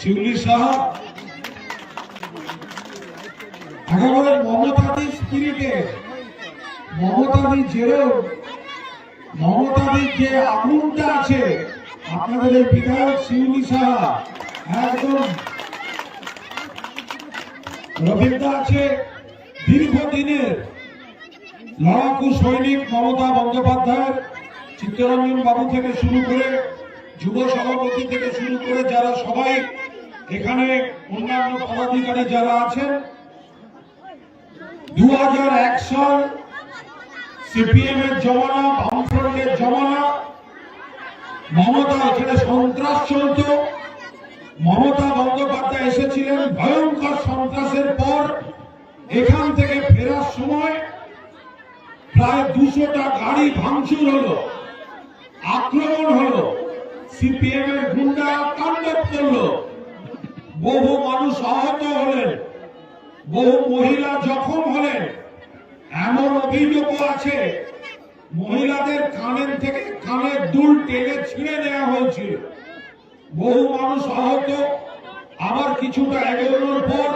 শিউলি সাহা একেবারে মমতাদি স্পিরিটে, মমতাদি যেরম মমতাদির যে আগুনটা আছে। আপনাদের এই বিধায়ক শিউলি সাহা, একদম রবীন্দ্র আছে দীর্ঘদিনের লড়াকু সৈনিক মমতা বন্দ্যোপাধ্যায়ের, চিত্তরঞ্জন বাবু থেকে শুরু করে, যুব সভাপতি থেকে শুরু করে, যারা সবাই এখানে অন্যান্য পদাধিকারী যারা আছেন দু হাজার এক সাল সিপিএম এর জমানা, বামফ্রন্টের জমানা, মমতা এখানে সন্ত্রাস চলত। মমতা বন্দ্যোপাধ্যায় এসেছিলেন ভয়ঙ্কর সন্ত্রাসের পর। এখান থেকে ফেরার সময় প্রায় দুশোটা গাড়ি ভাঙচুর হলো, আক্রমণ হলো। সিপিএম এর গুন্ডা তাণ্ডব করল বহু মানুষ আহত হলেন। বহু মহিলা জখম হলেন। এমন অভিযোগও আছে, মহিলাদের কানের থেকে কানের দুল টেনে ছিঁড়ে নেওয়া হয়েছিল। বহু মানুষ আহত, আবার কিছুটা এগোনোর পর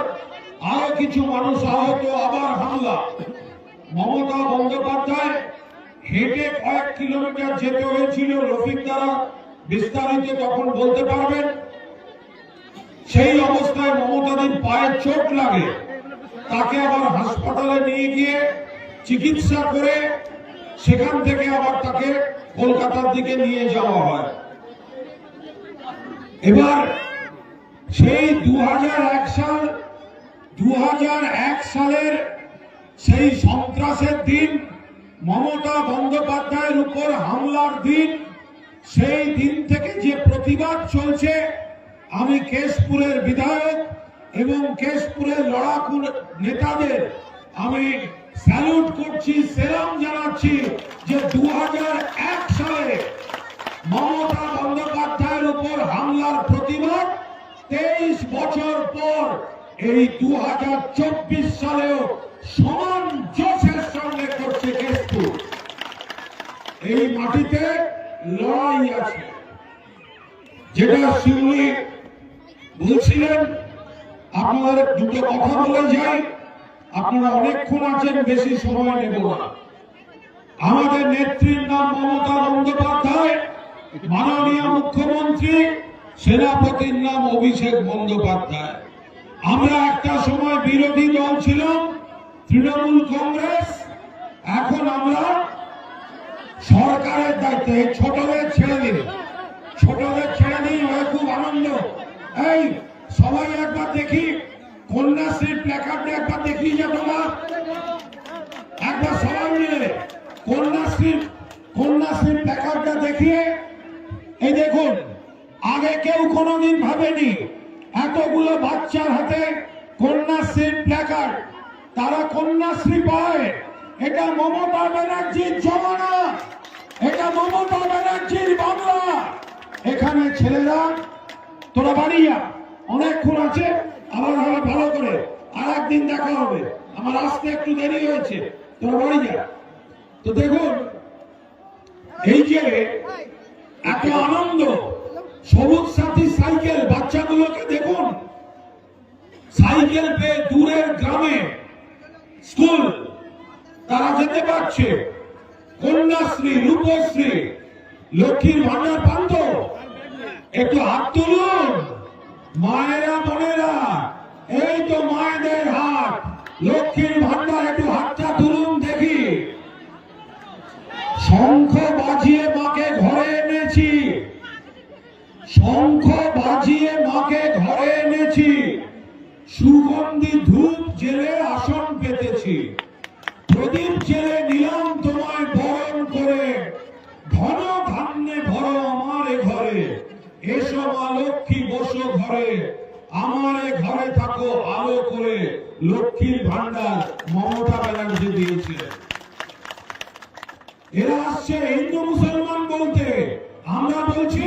আরও কিছু মানুষ আহত, আবার হামলা। মমতা বন্দ্যোপাধ্যায় হেঁটে কয়েক কিলোমিটার যেতে হয়েছিল, রফিক দ্বারা বিস্তারিত তখন বলতে পারবেন। সেই অবস্থায় মমতাদির পায়ে চোট লাগে। তাকে আবার হাসপাতালে নিয়ে গিয়ে চিকিৎসা করে সেখান থেকে আবার তাকে কলকাতার দিকে নিয়ে যাওয়া হয়। এবার সেই দু হাজার এক সাল দু সালের সেই সন্ত্রাসের দিন, মমতা বন্দ্যোপাধ্যায়ের উপর হামলার দিন, সেই দিন থেকে যে প্রতিবাদ চলছে আমি কেশপুরের বিধায়ক এবং কেশপুরের লড়াকু নেতাদের আমি স্যালুট করছি, সেরাম জানাচ্ছি যে দু হাজার এক সালে মমতা বন্দ্যোপাধ্যায়ের উপর হামলার প্রতিবাদ তেইশ বছর পর এই দু হাজার চব্বিশ সালেও সমান জোশের সঙ্গে করছে কেশপুর। এই মাটিতে লড়াই আছে। যেটা শিউলি বলছিলেন আপনাদের দুটো কথা বলে যাই আপনারা অনেকক্ষণ আছেন, বেশি সময় নেব না। আমাদের নেত্রীর নাম মমতা বন্দ্যোপাধ্যায়, মাননীয় মুখ্যমন্ত্রী, সেনাপতির নাম অভিষেক বন্দ্যোপাধ্যায়। আমরা একটা সময় বিরোধী দল ছিলাম, তৃণমূল কংগ্রেস, এখন আমরা সরকারের দায়িত্বে ছোটদের ছেড়ে দিন। ছোটদের ছেড়ে দিন খুব আনন্দ। এই, সবাই একবার দেখি। কন্যাশ্রী প্ল্যাকার্ডে একবার দেখি যে তোমার। একবার সবাই মিলে কন্যাশ্রী কন্যাশ্রী প্ল্যাকার্ডটা দেখিয়ে। এই দেখুন, আগে কেউ কোনোদিন ভাবেনি, এতগুলো বাচ্চার হাতে কন্যাশ্রীর প্ল্যাকার্ড তারা কন্যাশ্রী পায়। এটা মমতা ব্যানার্জির জমানা। এটা মমতা ব্যানার্জির বাংলা। এখানে ছেলেরা তোরা বাড়ি যা অনেকক্ষণ আছে, আবার আবার ভালো করে আর একদিন দেখা হবে। আমার আসতে একটু দেরি হয়েছে, তোরা বাড়ি যা। তো দেখুন, এই যে এত আনন্দ, সবুজ সাথী সাইকেল, বাচ্চাগুলোকে দেখুন। সাইকেল পেয়ে দূরের গ্রামে স্কুল, তারা যেতে পারছে। কন্যাশ্রী, রূপশ্রী, লক্ষ্মীর ভান্ডার পান তো? একটু হাত তুলুন। মায়েরা, বোনেরা, এই তো মায়েদের হাত লক্ষ্মীর ভান্ডার একটু হাতটা তুলুন দেখি। শঙ্খ বাজিয়ে মাকে ঘরে এনেছি। শঙ্খ বাজিয়ে মাকে ঘরে এনেছি। সুগন্ধি ধূপ জেলে আসন পেতেছি। ঘরে, আমার ঘরে থাকো আলো করে। লক্ষ্মীর ভান্ডার মমতা ব্যানার্জি দিয়েছিলেন এরা আসছে হিন্দু মুসলমান বলতে। আমরা বলছি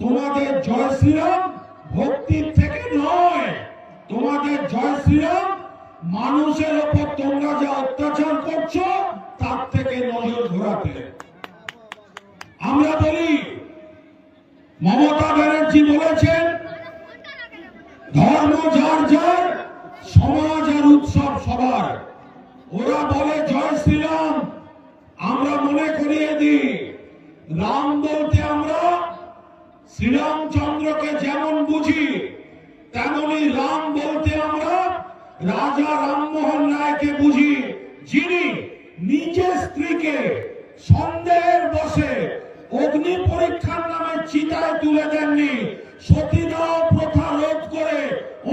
তোমাদের জয় শ্রীরাম ভক্তির থেকে নয়। তোমাদের জয় শ্রীরাম, মানুষের ওপর তোমরা যা অত্যাচার করছ, তার থেকে নজর ঘোরাতে। আমরা বলি, মমতা ব্যানার্জি বলেছেন, ধর্ম যার যার, সমাজ আর উৎসব সবার। ওরা বলে জয় শ্রীরাম আমরা মনে করিয়ে দিই রাম বলতে আমরা শ্রীরামচন্দ্রকে যেমন বুঝি তেমনি রাম বলতে আমরা রাজা রামমোহন রায়কে বুঝি যিনি নিজের স্ত্রীকে সন্দেহের বসে অগ্নি পরীক্ষার নামে চিতায় তুলে দেননি। সতীদাহ প্রথা রোধ করে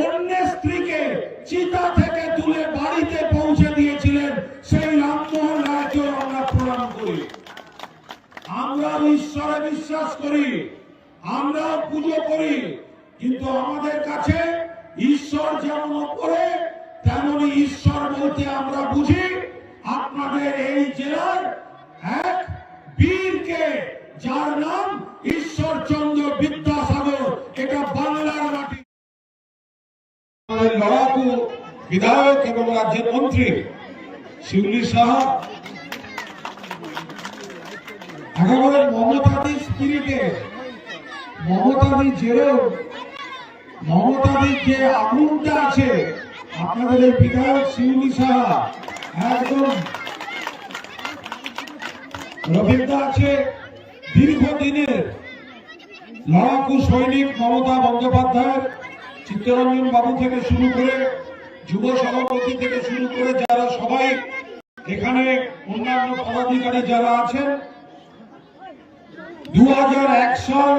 অন্য স্ত্রীকে চিতা থেকে তুলে বাড়িতে পৌঁছে দিয়েছিলেন সেই রামমোহন রায়কেও আমরা প্রণাম করি। আমরা ঈশ্বরে বিশ্বাস করি আমরা পুজো করি, কিন্তু আমাদের কাছে ঈশ্বর যেমন ওপরে, তেমনি ঈশ্বর বলতে আমরা বুঝি। আপনাদের এই জেলার এক বীরকে, যার নাম ঈশ্বরচন্দ্র বিদ্যাসাগর। এটা বাংলার মাটি। লড়াকু বিধায়ক এবং রাজ্যের মন্ত্রী শিউলি সাহা মমতাদি স্পিরিটে মমতাদি জেরেও মমতাদির যে আগুনটা আছে, আপনাদের বিধায়ক শিউলি সাহা একদম রবীন্দ্র আছে দীর্ঘদিনের লড়াকু সৈনিক মমতা বন্দ্যোপাধ্যায়ের চিত্তরঞ্জন বাবু থেকে শুরু করে যুব সভাপতি থেকে শুরু করে যারা সবাই এখানে অন্যান্য পদাধিকারী যারা আছেন দু হাজার এক সাল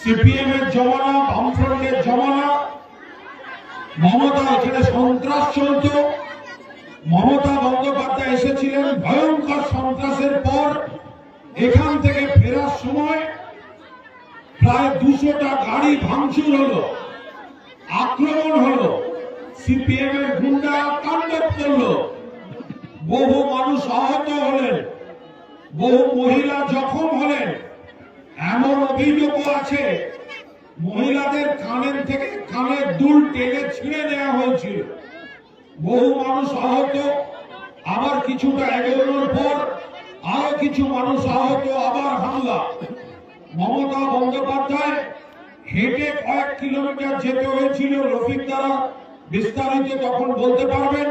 সিপিএম এর জমানা, বামফ্রন্টের জমানা, মমতা এখানে সন্ত্রাস চলত। মমতা বন্দ্যোপাধ্যায় এসেছিলেন ভয়ঙ্কর সন্ত্রাসের পর। এখান থেকে ফেরার সময় প্রায় দুশোটা গাড়ি ভাঙচুর হলো, আক্রমণ হলো সিপিএম এর গুন্ডা তাণ্ডব করল। বহু মানুষ আহত হলেন, বহু মহিলা জখম হলেন। এমন অভিযোগও আছে, মহিলাদের কানের থেকে কানের দুল টেনে ছিঁড়ে নেওয়া হয়েছিল। বহু মানুষ আহত, আবার কিছুটা এগোনোর পর আরও কিছু মানুষ আহত, আবার হামলা। মমতা বন্দ্যোপাধ্যায় হেঁটে কয়েক কিলোমিটার যেতে হয়েছিল, রফিক দ্বারা বিস্তারিত তখন বলতে পারবেন।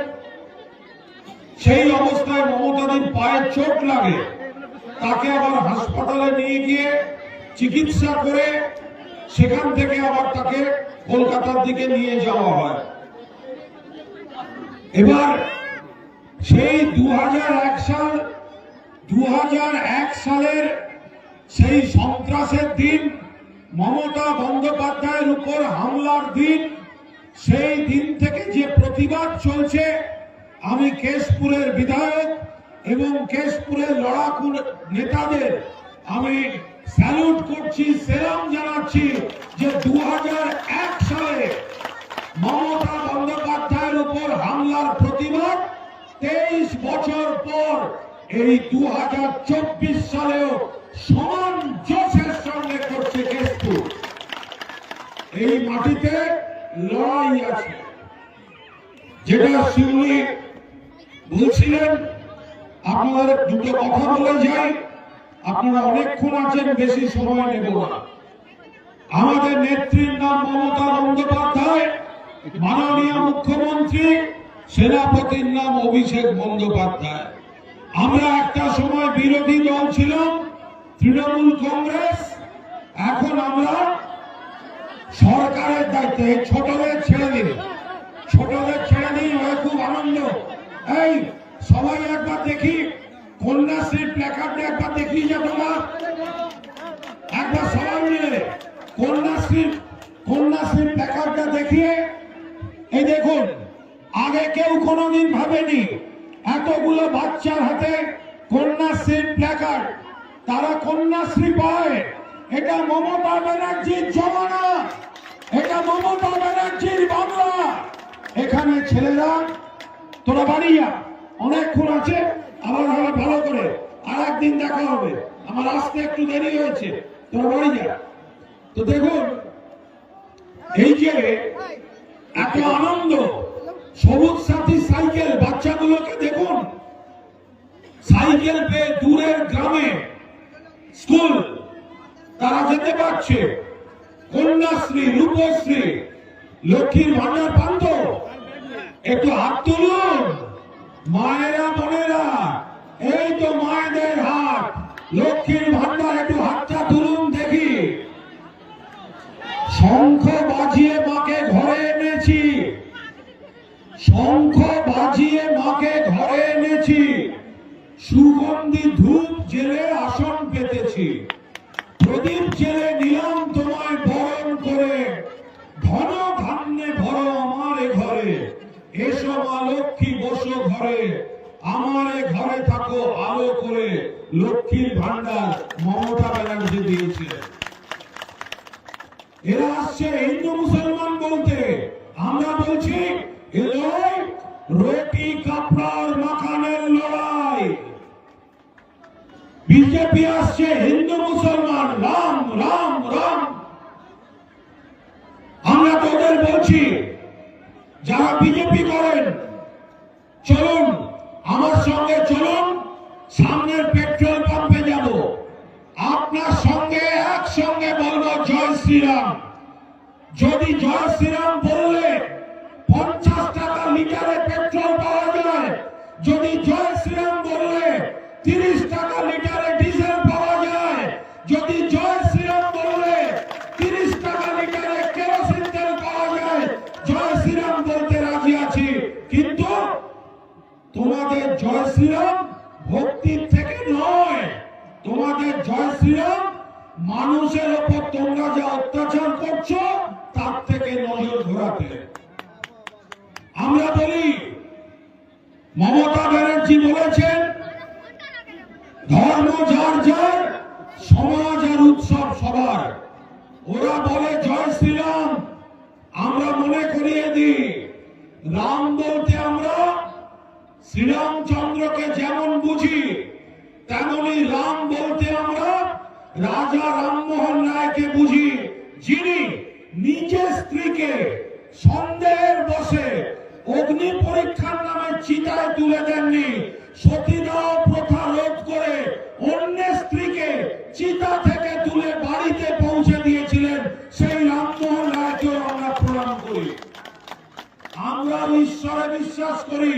সেই অবস্থায় মমতাদির পায়ে চোট লাগে। তাকে আবার হাসপাতালে নিয়ে গিয়ে চিকিৎসা করে সেখান থেকে আবার তাকে কলকাতার দিকে নিয়ে যাওয়া হয়। এবার সেই দু হাজার এক সাল দু হাজার এক সালের সেই সন্ত্রাসের দিন, মমতা বন্দ্যোপাধ্যায়ের উপর হামলার দিন, সেই দিন থেকে যে প্রতিবাদ চলছে, আমি কেশপুরের বিধায়ক এবং কেশপুরের লড়াকু নেতাদের আমি স্যালুট করছি, সেরাম জানাচ্ছি যে দু হাজার এক সালে মমতা বন্দ্যোপাধ্যায়ের উপর হামলার প্রতিবাদ তেইশ বছর পর এই দু সালেও সমান জোশের সঙ্গে করছে কেশপুর এই মাটিতে লড়াই আছে। যেটা শিউলি বলছিলেন, আপনাদের দুটো কথা বলে যাই, আপনারা অনেকক্ষণ আছেন, বেশি সময় নেব না। আমাদের নেত্রীর নাম মমতা বন্দ্যোপাধ্যায় মাননীয় মুখ্যমন্ত্রী, সেনাপতির নাম অভিষেক বন্দ্যোপাধ্যায়। আমরা একটা সময় বিরোধী দল ছিলাম, তৃণমূল কংগ্রেস। এখন আমরা সরকারের দায়িত্বে ছোটদের ছেড়ে দিন। ছোটদের ছেড়ে দিন হয় খুব আনন্দ। এই, সবাই একবার দেখি কন্যাশ্রীর প্ল্যাকার্ডটা একবার দেখি যে তোমার। একবার সবাই মিলে কন্যাশ্রী কন্যাশ্রী প্ল্যাকার্ডটা দেখিয়ে এই দেখুন? আগে কেউ কোনোদিন ভাবেনি এতগুলো বাচ্চার হাতে কন্যাশ্রীর প্ল্যাকার্ড তারা কন্যাশ্রী পায়। এটা মমতা ব্যানার্জির জমানা। এটা মমতা ব্যানার্জির বাংলা। এখানে ছেলেরা, তোরা বাড়ি যা। অনেকক্ষণ আছে, আবার ভালো ভালো করে আর একদিন দেখা হবে। আমার আসতে একটু দেরি হয়েছে। তোরা বাড়ি যা। তো দেখুন, এই যে এত আনন্দ। সবুজ সাথী সাইকেল, বাচ্চাগুলোকে দেখুন। সাইকেল পেয়ে দূরের গ্রামে স্কুল, তারা যেতে পারছে। কন্যাশ্রী, রূপশ্রী, লক্ষ্মীর ভান্ডার পান্ত একটু হাত তুলুন। মায়েরা, বোনেরা, এই তো মায়েদের হাত লক্ষ্মীর ভান্ডার একটু হাতটা তুলুন দেখি। শঙ্খ আমার ঘরে থাকো, আলো করে। লক্ষ্মীর ভান্ডার মমতা ব্যানার্জি দিয়েছে। এরা আসছে হিন্দু মুসলমান বলতে। আমরা বলছি রুটি কাপড়ার মাখানের লড়াই। বিজেপি আসছে হিন্দু মুসলমান, রাম রাম রাম। আমরা তোদের বলছি, যারা বিজেপি করেন শ্রীরাম ভক্তির থেকে নয়। তোমাদের জয় শ্রীরাম, মানুষের ওপর তোমরা যে অত্যাচার করছ, তার থেকে নজর ঘোরাতে আমরা বলি, মমতা ব্যানার্জি বলেছেন, ধর্ম যার যার, সমাজ আর উৎসব সবার। ওরা বলে, জয় শ্রীরাম। আমরা মনে করিয়ে দিই, রাম বলতে আমরা শ্রীরামচন্দ্রকে যেমন বুঝি তেমনি রাম বলতে আমরা রাজা রামমোহন রায়কে বুঝি যিনি নিজের স্ত্রীকে সন্দেহের বসে অগ্নি পরীক্ষার নামে চিতায় তুলে দেননি, সতীদাহ প্রথা রোধ করে অন্যের স্ত্রীকে চিতা থেকে তুলে বাড়িতে পৌঁছে দিয়েছিলেন সেই রামমোহন রায়কেও আমরা প্রণাম করি। আমরা ঈশ্বরে বিশ্বাস করি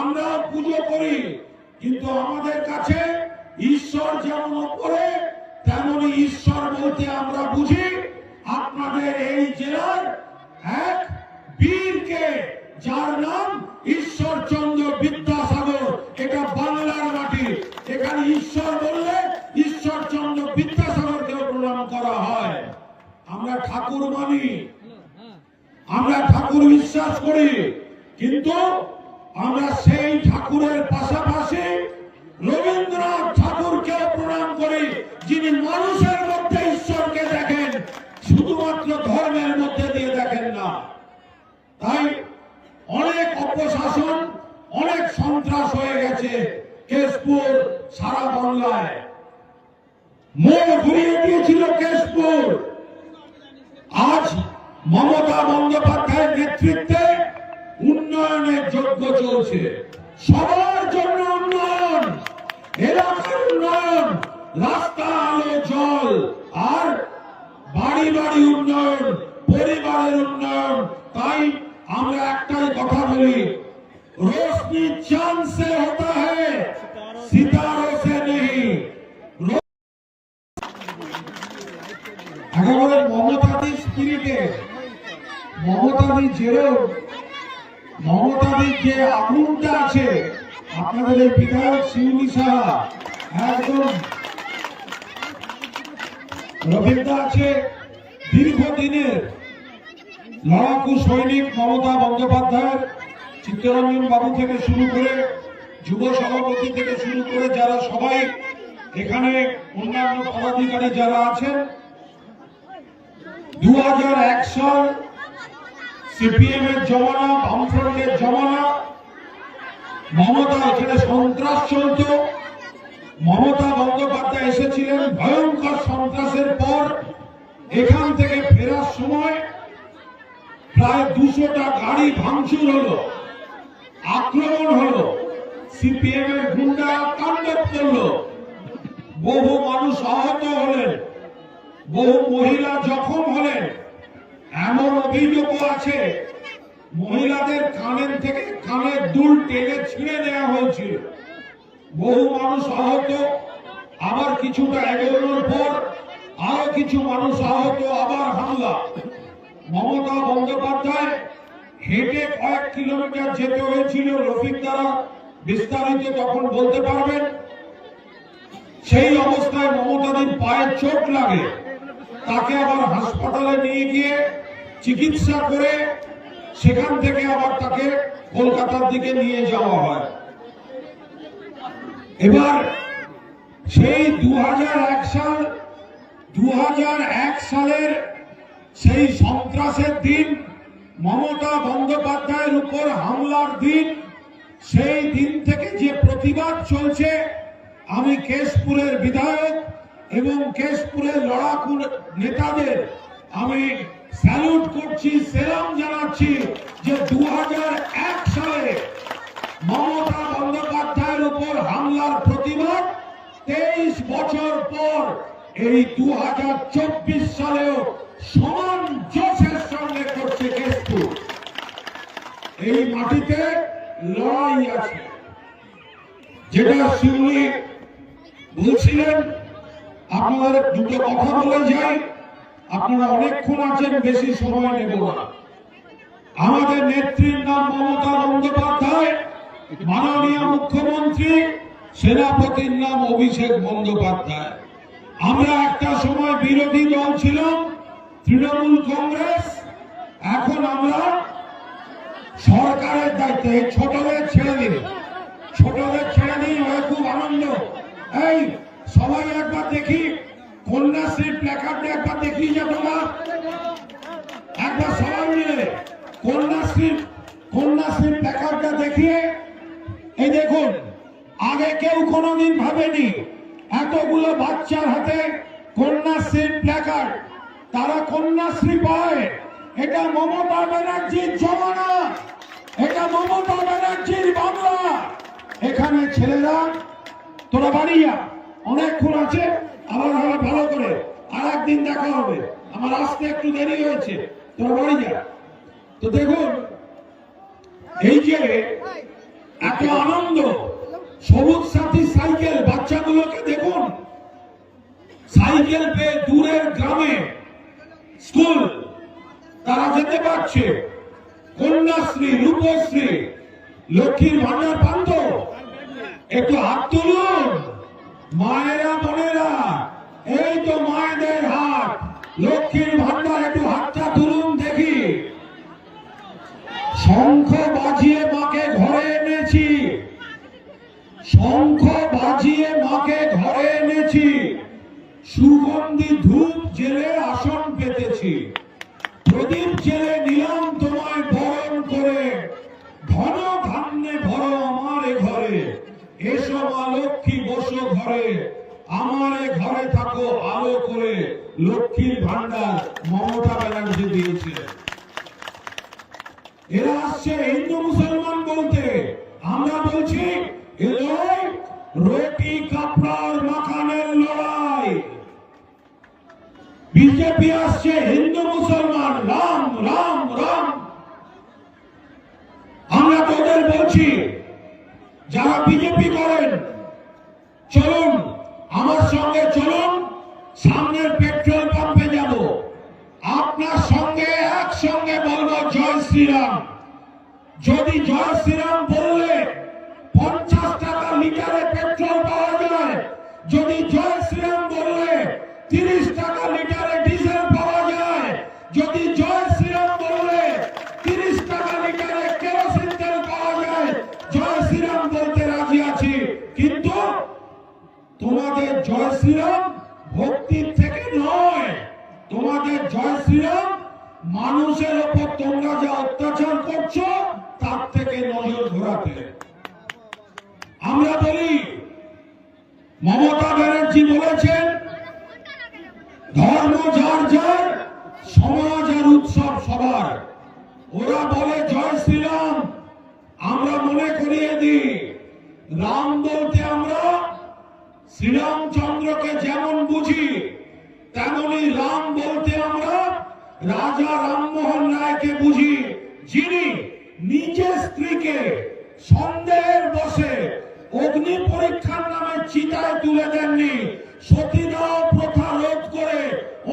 আমরা পুজো করি, কিন্তু আমাদের কাছে ঈশ্বর যেমন ওপরে তেমনি ঈশ্বর বলতে আমরা বুঝি আপনাদের এই জেলার এক বীরকে যার নাম ঈশ্বরচন্দ্র বিদ্যাসাগর। এটা বাংলার মাটি। এখানে ঈশ্বর বললে ঈশ্বরচন্দ্র বিদ্যাসাগরকে প্রণাম করা হয়। আমরা ঠাকুর মানি। আমরা ঠাকুর বিশ্বাস করি। কিন্তু আমরা সেই ঠাকুরের পাশাপাশি রবীন্দ্রনাথ ঠাকুরকে প্রণাম করি যিনি মানুষের মধ্যে ঈশ্বরকে দেখেন, শুধুমাত্র ধর্মের মধ্যে দিয়ে দেখেন না। তাই অনেক অপশাসন, অনেক সন্ত্রাস হয়ে গেছে কেশপুর, সারা বাংলায়। মোড় ঘুরিয়ে দিয়েছিল কেশপুর। আজ মমতা বন্দ্যোপাধ্যায়ের নেতৃত্বে উন্নয়নের যজ্ঞ চলছে। সবার জন্য উন্নয়ন, এলাকার উন্নয়ন। রাস্তা আলো জল আর বাড়ি বাড়ি উন্নয়ন, পরিবারের উন্নয়ন, তাই আমরা একটাই কথা বলি রোশনি চাঁদ সে হতা হ্যাঁ সিতারো সে নেই। একেবারে মমতাদি স্পিরিটে, মমতাদি যেরম মমতাদি যে আগুনটা আছে, আপনাদের এই বিধায়ক শিউলি সাহা, একদম রবীন্দ্র আছে দীর্ঘদিনের লড়াকু সৈনিক মমতা বন্দ্যোপাধ্যায়ের চিত্তরঞ্জন বাবু থেকে শুরু করে যুব সভাপতি থেকে শুরু করে যারা সবাই এখানে অন্যান্য পদাধিকারী যারা আছেন দু হাজার এক সাল সিপিএম এর জমানা, বামফ্রন্টের জমানা মমতা এখানে সন্ত্রাস চলত। মমতা বন্দ্যোপাধ্যায় এসেছিলেন ভয়ঙ্কর সন্ত্রাসের পর। এখান থেকে ফেরার সময় প্রায় দুশোটা গাড়ি ভাঙচুর হলো, আক্রমণ হলো। সিপিএম এর গুন্ডা তাণ্ডব করল। বহু মানুষ আহত হলেন। বহু মহিলা জখম হলেন। এমন অভিযোগও আছে। মহিলাদের কানের থেকে কানের দুল টেনে ছিঁড়ে নেওয়া হয়েছিল। বহু মানুষ আহত, আবার কিছুটা এগোনোর পর আরও কিছু মানুষ আহত, আবার হামলা। মমতা বন্দ্যোপাধ্যায় হেঁটে কয়েক কিলোমিটার যেতে হয়েছিল, রফিক দ্বারা বিস্তারিত তখন বলতে পারবেন। সেই অবস্থায় মমতাদির পায়ে চোট লাগে। তাকে আবার হাসপাতালে নিয়ে গিয়ে চিকিৎসা করে সেখান থেকে আবার তাকে কলকাতার দিকে নিয়ে যাওয়া হয়। এবার সেই দু হাজার এক সাল দু সালের সেই সন্ত্রাসের দিন, মমতা বন্দ্যোপাধ্যায়ের উপর হামলার দিন, সেই দিন থেকে যে প্রতিবাদ চলছে, আমি কেশপুরের বিধায়ক এবং কেশপুরের লড়াকু নেতাদের আমি স্যালুট করছি, সেলাম জানাচ্ছি যে দু সালে মমতা বন্দ্যোপাধ্যায়ের উপর হামলার প্রতিবাদ তেইশ বছর পর এই দু সালেও সমান জোশের সঙ্গে করছে কেশপুর এই মাটিতে লড়াই আছে। যেটা শিউলি বলছিলেন, আপনাদের দুটো কথা বলে যাই, আপনারা অনেকক্ষণ আছেন, বেশি সময় নেব না। আমাদের নেত্রীর নাম মমতা বন্দ্যোপাধ্যায় মাননীয় মুখ্যমন্ত্রী, সেনাপতির নাম অভিষেক বন্দ্যোপাধ্যায়। আমরা একটা সময় বিরোধী দল ছিলাম, তৃণমূল কংগ্রেস। এখন আমরা সরকারের দায়িত্বে ছোটদের ছেড়ে দিন। ছোটদের ছেড়ে হয় খুব আনন্দ। এই, সবাই একবার দেখি কন্যাশ্রীর প্ল্যাকার্ডে একবার দেখি যে তোমার। একবার সবাই মিলে কন্যাশ্রীর কন্যাশ্রীর প্ল্যাকার্ডটা দেখিয়ে এই দেখুন, আগে কেউ কোনোদিন ভাবেনি এতগুলো বাচ্চার হাতে কন্যাশ্রীর প্ল্যাকার্ড তারা কন্যাশ্রী পায়। এটা মমতা ব্যানার্জির জমানা। এটা মমতা ব্যানার্জির বাংলা। এখানে ছেলেরা, তোরা বাড়ি যা। অনেকক্ষণ আছে, আবার আবার ভালো করে আর একদিন দেখা হবে। আমার আসতে একটু দেরি হয়েছে। তোরা বাড়ি যা। তো দেখুন, এই যে এত আনন্দ। সবুজ সাথী সাইকেল, বাচ্চাগুলোকে দেখুন। সাইকেল পেয়ে দূরের গ্রামে স্কুল, তারা যেতে পারছে। কন্যাশ্রী, রূপশ্রী, লক্ষ্মীর ভান্ডার পান একটু হাত তুলুন। মায়েরা, বোনেরা, এই তো মায়েদের হাত লক্ষ্মীর ভান্ডার মমতা ব্যানার্জি দিয়েছিলেন। এরা আসছে হিন্দু, মুসলমান বলতে। আমরা বলছি রুটি কাপড়ার মাখানের লড়াই। বিজেপি আসছে হিন্দু, মুসলমান, রাম রাম রাম। আমরা তোদের বলছি, যারা বিজেপি হাসিনা বললে, পঞ্চাশ টাকা লিটারে পেট্রোল পাওয়া যায়। যদি জয় শ্রীরাম বললে, তিরিশ টাকা লিটারে ডিজেল পাওয়া যায়। যদি জয় শ্রীরাম বললে, তিরিশ টাকা লিটারে কেরোসিন তেল পাওয়া যায়। জয় শ্রীরাম বলতে রাজি আছি। কিন্তু তোমাদের জয় শ্রীরাম ভক্তির থেকে নয়। তোমাদের জয় শ্রীরাম মানুষের ওপর তোমরা যে অত্যাচার করছ তার থেকে নজর ঘোরাতে আমরা বলি, মমতা ব্যানার্জি বলেছেন, ধর্ম যার যার, সমাজ আর উৎসব সবার। ওরা বলে, জয় শ্রীরাম। আমরা মনে করিয়ে দিই, রাম বলতে আমরা শ্রীরামচন্দ্রকে যেমন বুঝি, তেমনি রাম বলতে আমরা রাজা রামমোহন রায়কে বুঝি। যিনি নিজের স্ত্রীকে সন্দেহের বসে অগ্নি পরীক্ষার নামে চিতায় তুলে দেননি। সতীদাহ প্রথা রোধ করে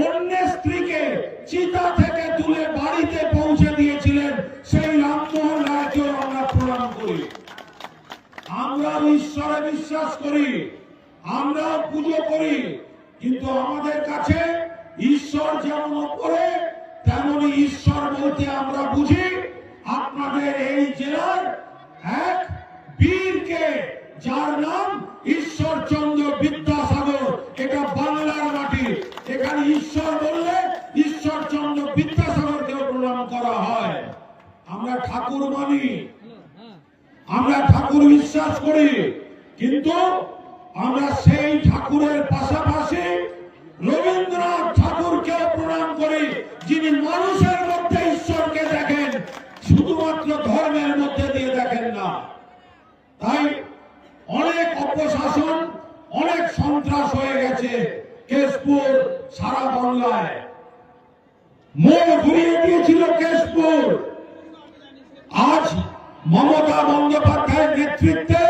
অন্য স্ত্রীকে চিতা থেকে তুলে বাড়িতে পৌঁছে দিয়েছিলেন সেই রামমোহন রায়কেও আমরা প্রণাম করি। আমরা ঈশ্বরে বিশ্বাস করি আমরা পুজো করি, কিন্তু আমাদের কাছে ঈশ্বর যেমন ওপরে, তেমনি ঈশ্বর বলতে আমরা বুঝি। আপনাদের এই জেলার এক বীরকে, যার নাম ঈশ্বরচন্দ্র বিদ্যাসাগর। এটা বাংলার মাটি। এখানে ঈশ্বর বললে ঈশ্বরচন্দ্র বিদ্যাসাগরকেও প্রণাম করা হয়। আমরা ঠাকুর মানি। আমরা ঠাকুর বিশ্বাস করি। কিন্তু আমরা সেই ঠাকুরের পাশাপাশি রবীন্দ্রনাথ ঠাকুরকে প্রণাম করি যিনি মানুষের মধ্যে ঈশ্বরকে দেখেন শুধুমাত্র ধর্মের মধ্যে দিয়ে দেখেন না তাই অনেক অপশাসন অনেক সন্ত্রাস হয়ে গেছে কেশপুর সারা বাংলায় মোড় ঘুরিয়ে দিয়েছিল কেশপুর আজ মমতা বন্দ্যোপাধ্যায়ের নেতৃত্বে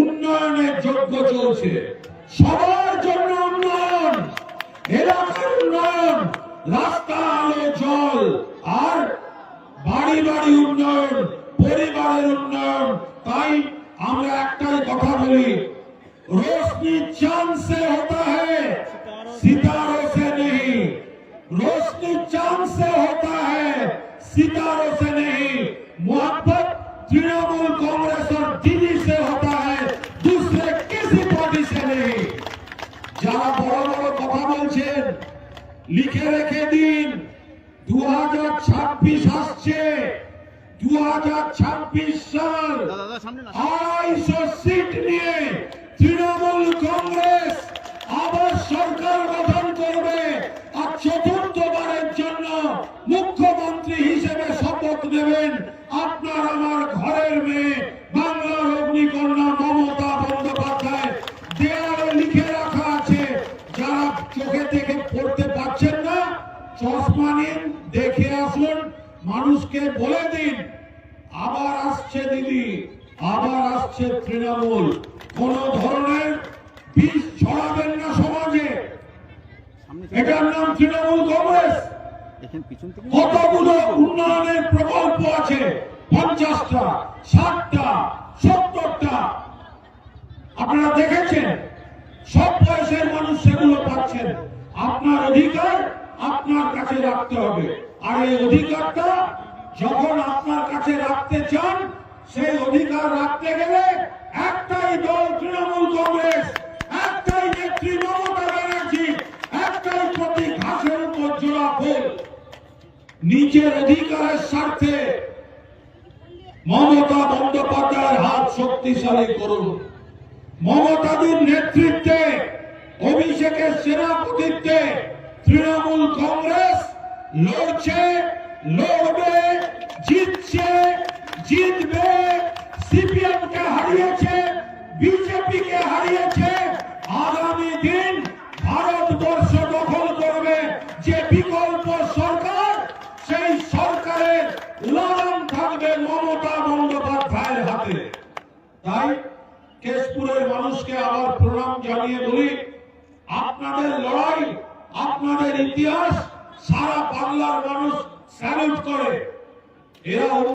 উন্নয়নের যজ্ঞ চলছে সবার জন্য উন্নয়ন, এলাকার উন্নয়ন, রাস্তা, আলো, জল, আর বাড়ি বাড়ি উন্নয়ন, পরিবারের উন্নয়ন। তাই আমরা একটাই কথা বলি রোশনি চাঁদ সে হতা হ্যাঁ সিতারো সে নেই। রোশনি চান সে হতা হ্যাঁ সিতারো সে নেই। মোহাম্মত তৃণমূল লিখে রেখে দিন। দু হাজার ছাব্বিশ আসছে। দু হাজার ছাব্বিশ সাল। আড়াইশো সিট নিয়ে তৃণমূল কংগ্রেস আবার সরকার গঠন করবে। আর চতুর্থবারের জন্য মুখ্যমন্ত্রী হিসেবে শপথ নেবেন আপনার আমার ঘরের মেয়ে, বাংলার অগ্নিকন্যা মমতা পড়তে পারছেন না। চশমা নিন দেখে আসুন মানুষকে বলে দিন। আবার আসছে দিদি আবার আসছে তৃণমূল। কোন ধরনের বিষ ছড়াবেন না সমাজে। এটার নাম তৃণমূল কংগ্রেস। কতগুলো উন্নয়নের প্রকল্প আছে? পঞ্চাশটা ষাটটা সত্তরটা। আপনারা দেখেছেন? সব বয়সের মানুষ সেগুলো পাচ্ছেন। আপনার অধিকার আপনার কাছে রাখতে হবে। আর এই অধিকারটা যখন আপনার কাছে রাখতে চান, সেই অধিকার রাখতে গেলে একটাই দল তৃণমূল কংগ্রেস, একটাই নেত্রী মমতা ব্যানার্জি, একটাই প্রতীক ঘাসের উপর জোড়া ফুল। নিজের অধিকারের স্বার্থে মমতা বন্দ্যোপাধ্যায়ের হাত শক্তিশালী করুন। মমতাদির নেতৃত্বে অভিষেকের সেনাপতিত্বে তৃণমূল কংগ্রেস লড়ছে, লড়বে, জিতছে, জিতবে সিপিএম কে হারিয়েছে বিজেপি কে হারিয়েছে। আগামী দিন ভারতবর্ষ দখল করবে যে বিকল্প সরকার, সেই সরকারের লাগাম থাকবে মমতা বন্দ্যোপাধ্যায়ের হাতে। তাই কেশপুরের মানুষকে আবার প্রণাম জানিয়ে বলি আপনাদের লড়াই আপনাদের ইতিহাস সারা বাংলার মানুষ স্যালুট করে। এরা